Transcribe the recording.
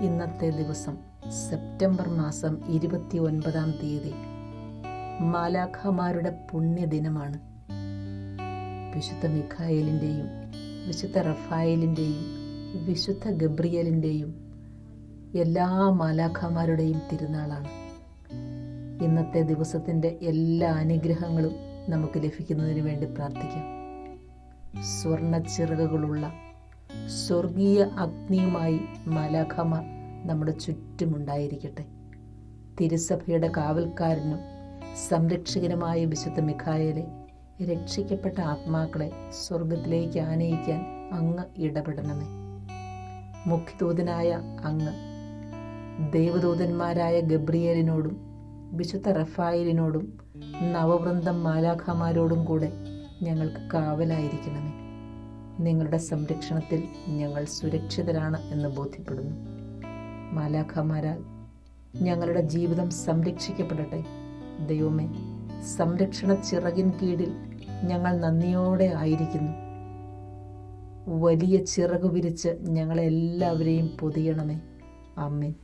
ഇന്നത്തെ ദിവസം സെപ്റ്റംബർ മാസം ഇരുപത്തി ഒൻപതാം തീയതി. മാലാഖമാരുടെ പുണ്യദിനമാണ്. വിശുദ്ധ മിഖായലിന്റെയും വിശുദ്ധ റഫായലിന്റെയും വിശുദ്ധ ഗബ്രിയലിന്റെയും എല്ലാ മാലാഖമാരുടെയും തിരുനാളാണ്. ഇന്നത്തെ ദിവസത്തിന്റെ എല്ലാ അനുഗ്രഹങ്ങളും നമുക്ക് ലഭിക്കുന്നതിന് വേണ്ടി പ്രാർത്ഥിക്കാം. സ്വർണ ചിറകുകളുള്ള സ്വർഗീയ അഗ്നിയുമായി മലഖമ നമ്മുടെ ചുറ്റുമുണ്ടായിരിക്കട്ടെ. തിരുസഭയുടെ കാവൽക്കാരനും സംരക്ഷകനുമായ വിശുദ്ധ മിഖായലെ രക്ഷിക്കപ്പെട്ട ആത്മാക്കളെ സ്വർഗത്തിലേക്ക് ആനയിക്കാൻ അങ്ങ് ഇടപെടണമേ. മുഖ്യദൂതനായ അങ്ങ് ദേവദൂതന്മാരായ ഗബ്രിയേലിനോടും വിശുദ്ധ റഫായിലിനോടും നവവൃന്ദം മാലാഖമാരോടും കൂടെ ഞങ്ങൾക്ക് കാവലായിരിക്കണമേ. നിങ്ങളുടെ സംരക്ഷണത്തിൽ ഞങ്ങൾ സുരക്ഷിതരാണ് എന്ന് ബോധ്യപ്പെടുന്നു. മാലാഖമാരാൽ ഞങ്ങളുടെ ജീവിതം സംരക്ഷിക്കപ്പെടട്ടെ. ദൈവമേ സംരക്ഷണ ചിറകിൻ കീഴിൽ ഞങ്ങൾ നന്ദിയോടെ ആയിരിക്കുന്നു. വലിയ ചിറകു വിരിച്ച് ഞങ്ങളെല്ലാവരെയും പൊതിയണമേ. അമ്മേ